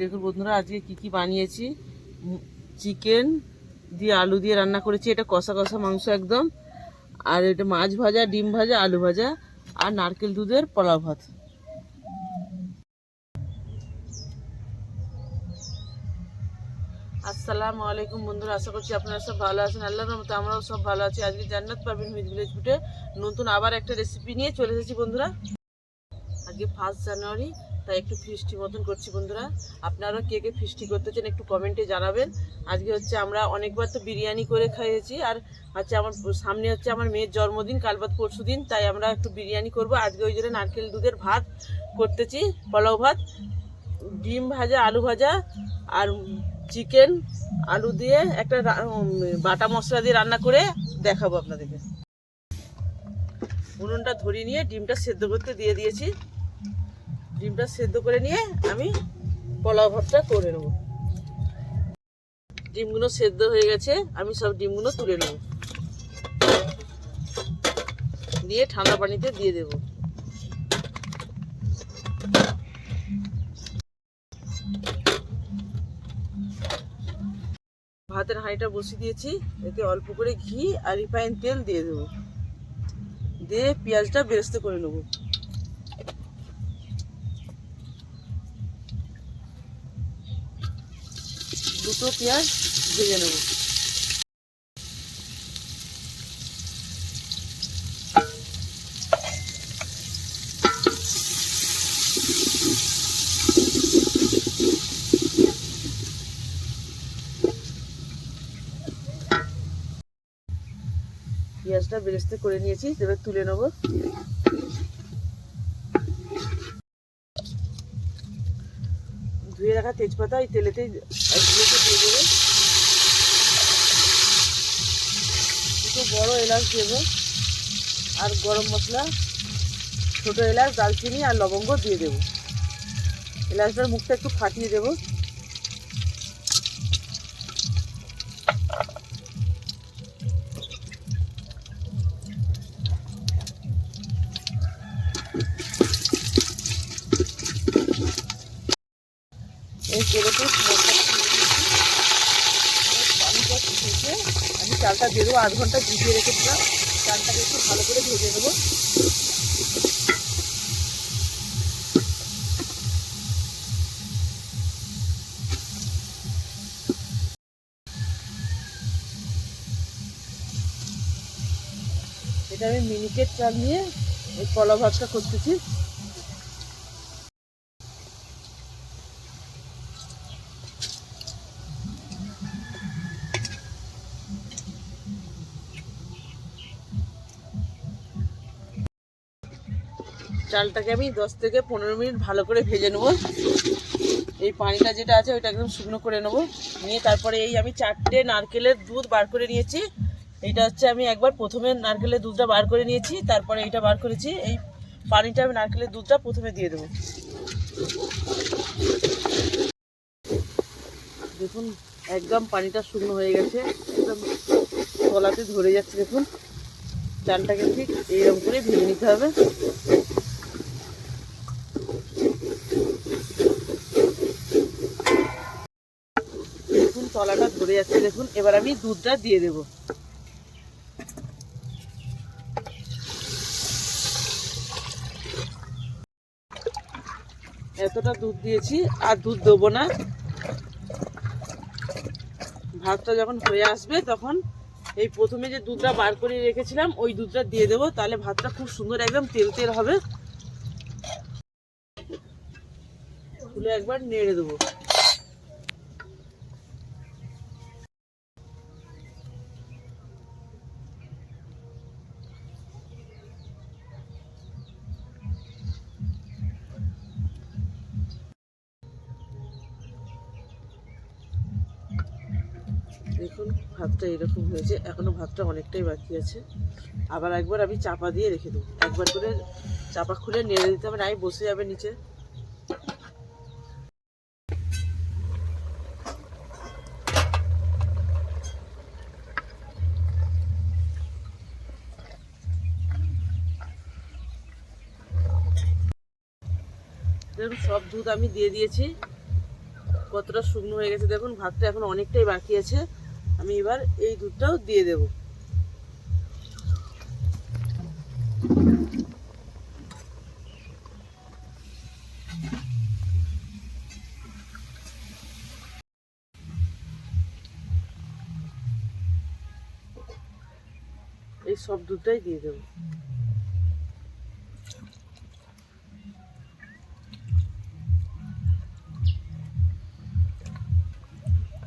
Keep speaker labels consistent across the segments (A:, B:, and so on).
A: দেখুন বন্ধুরা, আজকে কি কি বানিয়েছি? চিকেন দিয়ে আলু দিয়ে রান্না করেছি। এটা কষা কষা মাংস একদম। আর এটা মাছ ভাজা, ডিম ভাজা, আলু ভাজা আর নারকেল দুধের পোলাও ভাত। আসসালামু আলাইকুম বন্ধুরা, আশা করছি আপনারা সব ভালো আছেন। আল্লাহর রহমতে আমরাও সব ভালো আছি। আজকে জান্নাত পাবেন মিজ ভিলেজ ফুটে নতুন আবার একটা রেসিপি নিয়ে চলে এসেছি বন্ধুরা। আজকে ফার্স্ট জানুয়ারি তাই একটু ফিস্টি মতন করছি বন্ধুরা। আপনারা কে কে ফিস্টি করতে চান একটু কমেন্টে জানাবেন। আজকে হচ্ছে আমরা অনেকবার তো বিরিয়ানি করে খাইয়েছি আর হচ্ছে আমার সামনে হচ্ছে আমার মেয়ের জন্মদিন, কাল বাদ পরশু দিন, তাই আমরা একটু বিরিয়ানি করব। আজকে ওই জন্য নারকেল দুধের ভাত করতেছি, পোলাও ভাত, ডিম ভাজা, আলু ভাজা আর চিকেন, আলু দিয়ে একটা বাটা মশলা দিয়ে রান্না করে দেখাবো আপনাদেরকে। উনুনটা ধরিয়ে নিয়ে ডিমটা সেদ্ধ করতে দিয়ে দিয়েছি। ডিমটা সেদ্ধ করে নিয়ে আমি পোলাও ভাতটা করে নেব। ডিমগুলো সেদ্ধ হয়ে গেছে, আমি সব ডিমগুলো তুলে নেব। দিয়ে ঠান্ডা পানিতে দিয়ে দেব। ভাতের হাঁড়িটা বসিয়ে দিয়েছি, এতে অল্প করে ঘি আর রিফাইন তেল দিয়ে দেবো। দিয়ে পেঁয়াজটা বেরেস্তে করে নেব। দুটো পেঁয়াজ ভেজে নেব। পেঁয়াজটা বেরেস্তে করে নিয়েছি এবার তুলে নেব। ধুয়ে রাখা তেজপাতা, এই তেলেতেই দিয়ে দেবো। দুটো বড় এলাচ দেবো, আর গরম মশলা, ছোটো এলাচ দালচিনি আর লবঙ্গ দিয়ে দেবো। এলাচটার মুখটা একটু ফাটিয়ে দেবো। ফুটে আমি চালটা দেবো আধ ঘণ্টা ভিজিয়ে রেখে রেখেছিলাম। চালটাকে একটু ভালো করে ভেজে নেব। এটা আমি মিনিকেট চাল নিয়ে এই কলা ভাতটা করতেছি। চালটাকে আমি দশ থেকে পনেরো মিনিট ভালো করে ভেজে নেব। এই পানিটা যেটা আছে ওইটা একদম শুকনো করে নেব। নিয়ে তারপরে এই আমি চারটে নারকেলের দুধ বার করে নিয়েছি। এইটা হচ্ছে আমি একবার প্রথমে নারকেলের দুধটা বার করে নিয়েছি, তারপরে এইটা বার করেছি। এই পানিটা আমি নারকেলের দুধটা প্রথমে দিয়ে দেবো। দেখুন, একদম পানিটা শুকনো হয়ে গেছে। একদম তলাতে ধরে যাচ্ছে। দেখুন, চালটাকে ঠিক এইরকম করে ভেজে নিতে হবে দেখুন ধরে যাচ্ছে, দেখুন। এবার আমি দুধটা দিয়ে দেব। এতটা দুধ দিয়েছি, আর দুধ দেবো না। ভাতটা যখন হয়ে আসবে, তখন এই প্রথমে যে দুধটা বার করে রেখেছিলাম, ওই দুধটা দিয়ে দেবো। তাহলে ভাতটা খুব সুন্দর একদম তেল তেল হবে। খুলে একবার নেড়ে দেবো। দেখুন, ভাতটা এরকম হয়েছে। এখনও ভাতটা অনেকটাই বাকি আছে। আবার একবার আমি চাপা দিয়ে রেখে দেবো। একবার করে চাপা খুলে নেড়ে দিতে হবে নাই বসে যাবে নিচে। দেখুন, সব দুধ আমি দিয়ে দিয়েছি। কতটা শুকনো হয়ে গেছে। দেখুন, ভাতটা এখন অনেকটাই বাকি আছে। আমি এবার এই দুধটাও দিয়ে দেব। এই সব দুধটাই দিয়ে দেবো।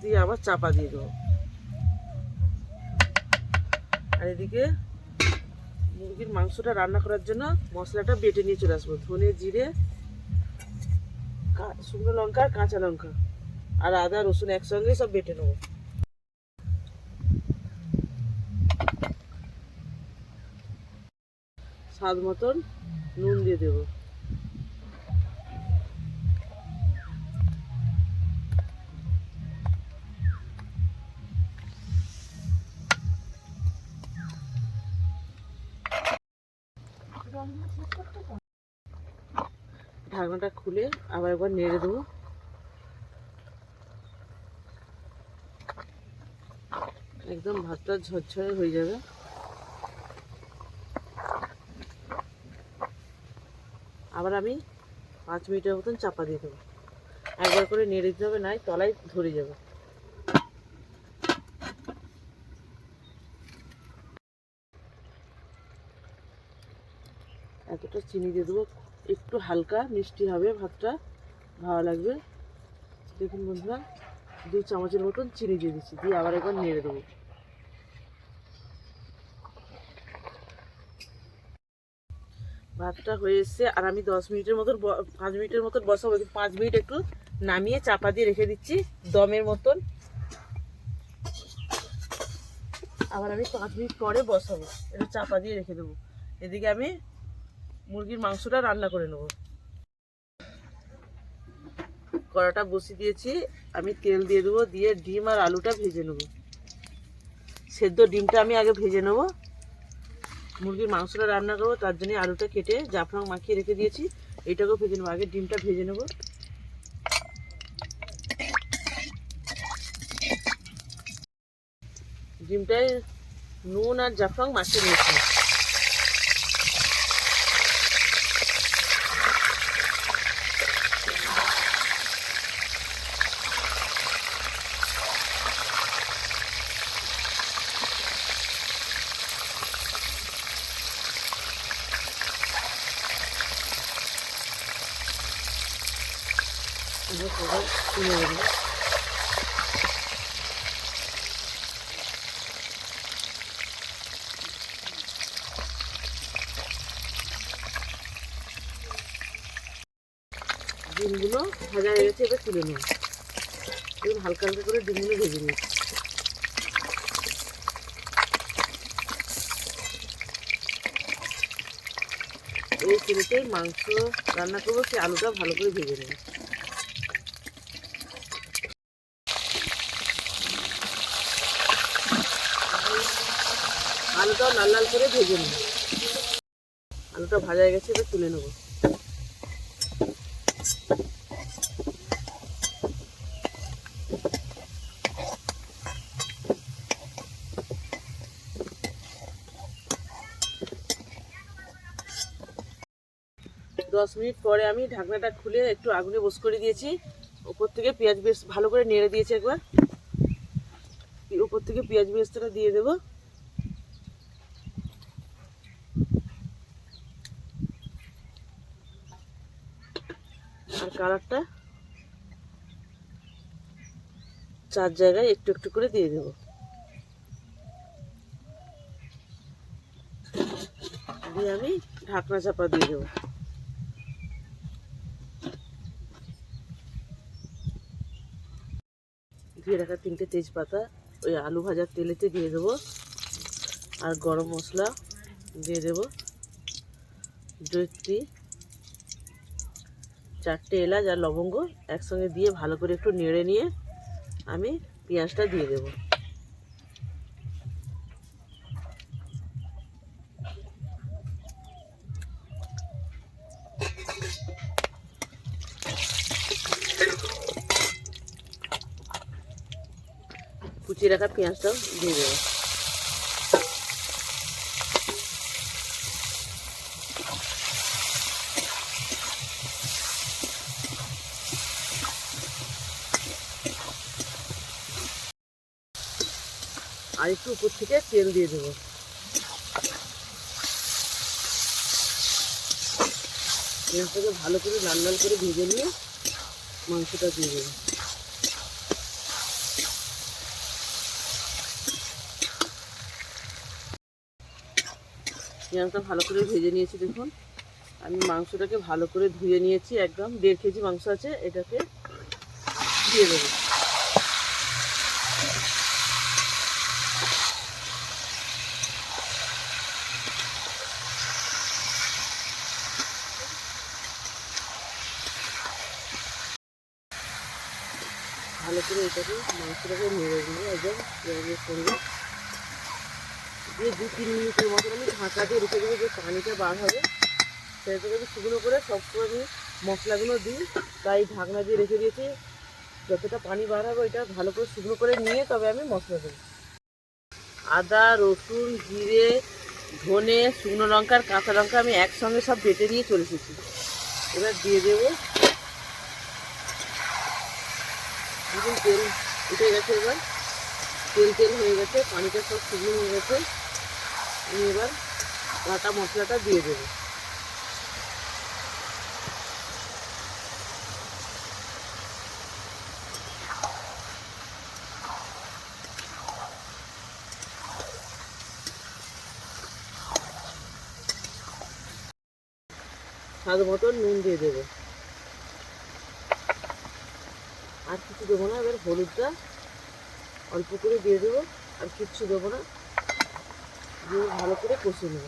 A: দিয়ে আবার চাপা দিয়ে দেবো। আর এদিকে মুরগির মাংসটা রান্না করার জন্য মশলাটা বেটে নিয়ে চলে আসব। ধনে, জিরে শুকনো লঙ্কা আর কাঁচা লঙ্কা। আর আদা, রসুন একসঙ্গে সব বেটে নেব। স্বাদ মতন নুন দিয়ে দেবো। ঢাকনাটা খুলে আবার একবার নেড়ে দেবো। একদম ভাতটা ঝরঝরে হয়ে যাবে। আবার আমি পাঁচ মিনিটের মতন চাপা দিয়ে দেবো। একবার করে নেড়ে দিতে হবে, নাই তলায় ধরে যাবে। এতটা চিনি দিয়ে দেবো। একটু হালকা মিষ্টি হবে ভাতটা, ভালো লাগবে। দেখুন বন্ধুরা, দু চামচের মতন চিনি দিয়ে দিচ্ছি, দিয়ে আবার একবার নেড়ে দেবো। ভাতটা হয়ে এসছে, আর আমি দশ মিনিটের মতন পাঁচ মিনিটের মতন বসাবো। পাঁচ মিনিট একটু নামিয়ে চাপা দিয়ে রেখে দিচ্ছি, দমের মতন। আবার আমি পাঁচ মিনিট পরে বসাবো এটা চাপা দিয়ে রেখে দেবো। এদিকে আমি মুরগির মাংসটা রান্না করে নেব। কড়াটা বসিয়ে দিয়েছি, আমি তেল দিয়ে দেবো, দিয়ে ডিম আর আলুটা ভেজে নেব। সেদ্ধ ডিমটা আমি আগে ভেজে নেব। মুরগির মাংসটা রান্না করব, তার জন্য আলুটা কেটে জাফরাং মাখিয়ে রেখে দিয়েছি এটাকেও ভেজে নেব, আগে ডিমটা ভেজে নেব। ডিমটায় নুন আর জাফরাং মাখিয়ে নিয়েছি এবার সবাই তুলে দেবো ডিমগুলো ভাজা হয়ে গেছে, এবার তুলে এবার হালকা হালকা করে ডিমগুলো ভেজে নিচ্ছি। এই তেলেতেই মাংস রান্না করব সেই আলুটা ভালো করে ভেজে নেব আলুটাও লাল লাল করে ভেজে নেব আলুটা ভাজা হয়ে গেছে, এবার তুলে নেব। দশ মিনিট পরে আমি ঢাকনাটা খুলে একটু আগুনে বস করে দিয়েছি। ওপর থেকে পেঁয়াজ বেশ ভালো করে নেড়ে দিয়েছি একবার। ওপর থেকে পেঁয়াজ বেরেস্তাটা দিয়ে দেবো। কালারটা চার জায়গায় একটু একটু করে দিয়ে দেবো। দিয়ে আমি ঢাকনা চাপা দিয়ে দেবো। দিয়ে রাখা তিনটে তেজপাতা, ওই আলু ভাজার তেলেতে দিয়ে দেবো। আর গরম মশলা দিয়ে দেবো। জৈত্রী চারটে এলাচ আর লবঙ্গ একসঙ্গে দিয়ে ভালো করে একটু নেড়ে নিয়ে আমি পেঁয়াজটা দিয়ে দেব। কুচি রাখা পেঁয়াজটাও দিয়ে দেবো। আর একটু উপর থেকে তেল দিয়ে দেবো। পেঁয়াজটাকে ভালো করে লাল লাল করে ভেজে নিয়ে মাংসটা দিয়ে দেবো। পেঁয়াজটা ভালো করে ভেজে নিয়েছি দেখুন। আমি মাংসটাকে ভালো করে ধুয়ে নিয়েছি একদম দেড় কেজি মাংস আছে, এটাকে দিয়ে দেবো ভালো করে মাংসটাকে নেড়ে দিয়ে একদম পেঁয়াজের সঙ্গে। দিয়ে দু তিন মিনিটের মতন আমি ঢাকা দিয়ে রেখে দেবো যে পানিটা বার হবে। সেটাকে আমি শুকনো করে সবসময় আমি মশলাগুলো দিই। তাই ঢাকনা দিয়ে রেখে দিয়েছি। যতটা পানি বার হবে ওইটা ভালো করে শুকনো করে নিয়ে তবে আমি মশলা দেবো। আদা, রসুন, জিরে, ধনে, শুকনো লঙ্কার কাঁচা লঙ্কা আমি একসঙ্গে সব বেটে নিয়ে চলে এসেছি। এবার দিয়ে দেবো দেখুন তেল উঠে গেছে এবার। তেল তেল হয়ে গেছে, পানিটা সব শুকনো হয়ে গেছে। আমি এবার বাটা মশলাটা দিয়ে দেবো। স্বাদ মতন নুন দিয়ে দেবো। আর কিছু দেবো না, এবার হলুদটা অল্প করে দিয়ে দেবো, আর কিচ্ছু দেবো না। দিয়ে ভালো করে কষে নেব।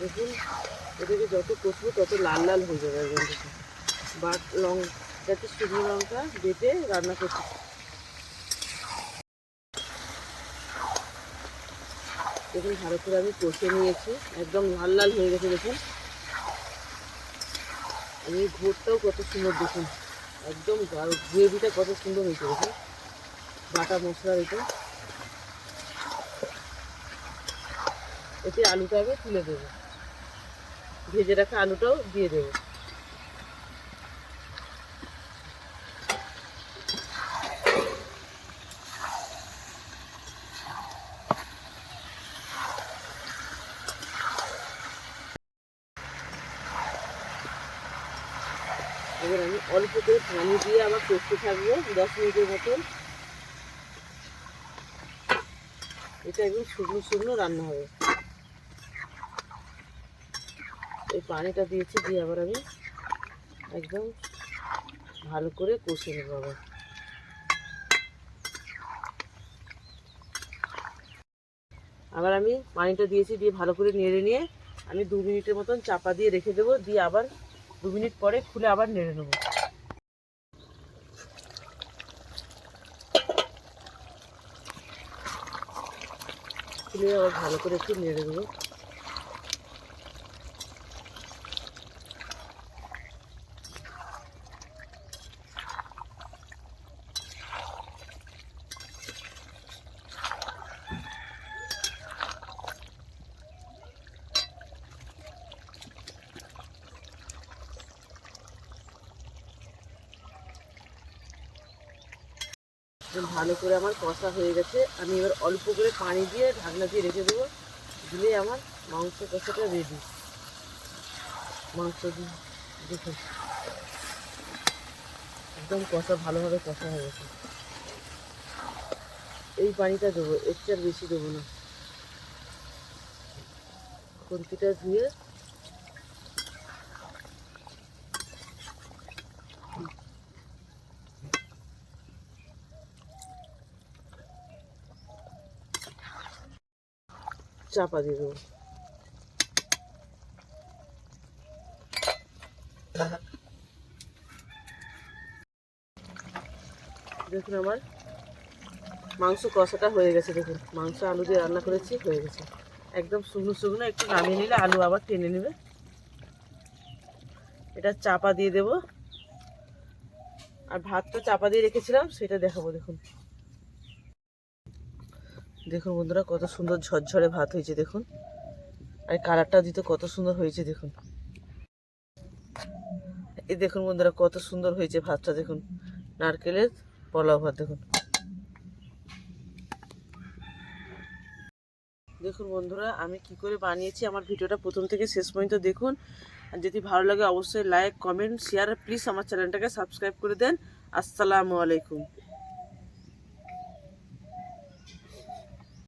A: দেখুন, এটাকে যত কষবো তত লাল লাল হয়ে যাবে বাট লং যাতে শুকনো লঙ্কা বেটে রান্না করছি দেখুন ভালো করে আমি কষে নিয়েছি, একদম লাল লাল হয়ে গেছে, দেখুন। আমি ঘোরটাও কত সুন্দর, দেখুন। একদম গ্রেভিটা কত সুন্দর হয়েছে, দেখুন। বাটা মশলার এটা এতে আলুটা আগে তুলে দেবো। ভেজে রাখা আলুটাও দিয়ে দেবো এবার আমি অল্প করে পানি দিয়ে আবার কষতে থাকব দশ মিনিটের মতন এটা একদম শুকনো শুকনো রান্না হবে। এই পানিটা দিয়েছি, দিয়ে আবার আমি একদম ভালো করে কষে নেব আবার। আবার আমি পানিটা দিয়েছি, দিয়ে ভালো করে নেড়ে নিয়ে আমি দু মিনিটের মতন চাপা দিয়ে রেখে দেবো, দিয়ে আবার দু মিনিট পরে খুলে আবার নেড়ে নেব। খুলে আবার ভালো করে একটু নেড়ে দেবো। ভালো করে আমার কষা হয়ে গেছে। আমি এবার অল্প করে পানি দিয়ে ঢাকনা দিয়ে রেখে দেবো। দিলেই আমার মাংস কষাটা রেডি মাংস দিয়ে একদম কষা, ভালোভাবে কষা হয়ে গেছে। এই পানিটা দেবো, এর বেশি দেবো না। খুন্তিটা দিয়ে চাপা দেবো। দেখুন আমার, মাংস কষাটা হয়ে গেছে, দেখুন। মাংস আলু দিয়ে রান্না করেছি, হয়ে গেছে। একদম শুকনো শুকনো, একটু নামিয়ে নিলে আলু আবার টেনে নেবে। এটা চাপা দিয়ে দেব। আর ভাতটা চাপা দিয়ে রেখেছিলাম, সেটা দেখাবো, দেখুন। দেখুন বন্ধুরা, কত সুন্দর ঝরঝরে ভাত হয়েছে, দেখুন। আর কালারটা দিতে কত সুন্দর হয়েছে, দেখুন। এই দেখুন বন্ধুরা, কত সুন্দর হয়েছে ভাতটা, দেখুন। নারকেলের পোলাও ভাত, দেখুন। দেখুন বন্ধুরা, আমি কি করে বানিয়েছি, আমার ভিডিওটা প্রথম থেকে শেষ পর্যন্ত দেখুন। আর যদি ভালো লাগে, অবশ্যই লাইক কমেন্ট শেয়ার প্লিজ আমার চ্যানেলটাকে সাবস্ক্রাইব করে দেন। আসসালামু আলাইকুম।